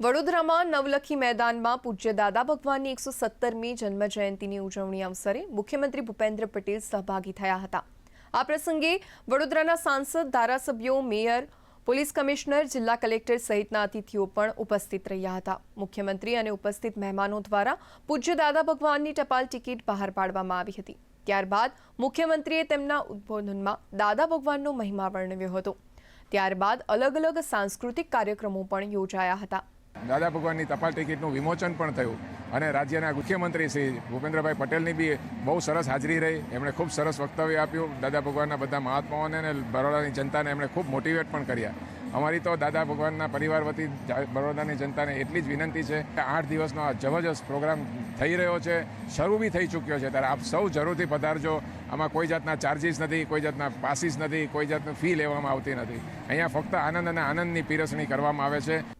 વડોદરામાં નવલખી મેદાનમાં પૂજ્ય દાદા ભગવાનની એકસો સત્તરમી જન્મ જયંતિની ઉજવણી અવસરે મુખ્યમંત્રી ભૂપેન્દ્ર પટેલ સહભાગી થયા હતા. આ પ્રસંગે વડોદરાના સાંસદ, ધારાસભ્યો, મેયર, પોલીસ કમિશનર, જિલ્લા કલેક્ટર સહિતના અતિથિઓ પણ ઉપસ્થિત રહ્યા હતા. મુખ્યમંત્રી અને ઉપસ્થિત મહેમાનો દ્વારા પૂજ્ય દાદા ભગવાનની ટપાલ ટિકિટ બહાર પાડવામાં આવી હતી. ત્યારબાદ મુખ્યમંત્રીએ તેમના ઉદ્બોધનમાં દાદા ભગવાનનો મહિમા વર્ણવ્યો હતો. ત્યારબાદ અલગ અલગ સાંસ્કૃતિક કાર્યક્રમો પણ યોજાયા હતા. દાદા ભગવાનની ટપાલ ટિકિટનું વિમોચન પણ થયું અને રાજ્યના મુખ્યમંત્રી શ્રી ભૂપેન્દ્રભાઈ પટેલની બી બહુ સરસ હાજરી રહી. એમણે ખૂબ સરસ વક્તવ્ય આપ્યું. દાદા ભગવાનના બધા મહાત્માઓને અને બરોડાની જનતાને એમણે ખૂબ મોટિવેટ પણ કર્યા. અમારી તો દાદા ભગવાનના પરિવાર વતી બરોડાની જનતાને એટલી જ વિનંતી છે કે આઠ દિવસનો આ જબરજસ્ત પ્રોગ્રામ થઈ રહ્યો છે. શરૂ બી થઈ ચૂક્યો છે. ત્યારે આપ સૌ જરૂરથી પધારજો. આમાં કોઈ જાતના ચાર્જિસ નથી, કોઈ જાતના પાસીસ નથી, કોઈ જાતનું ફી લેવામાં આવતી નથી. અહીંયા ફક્ત આનંદ અને આનંદની પીરસણી કરવામાં આવે છે.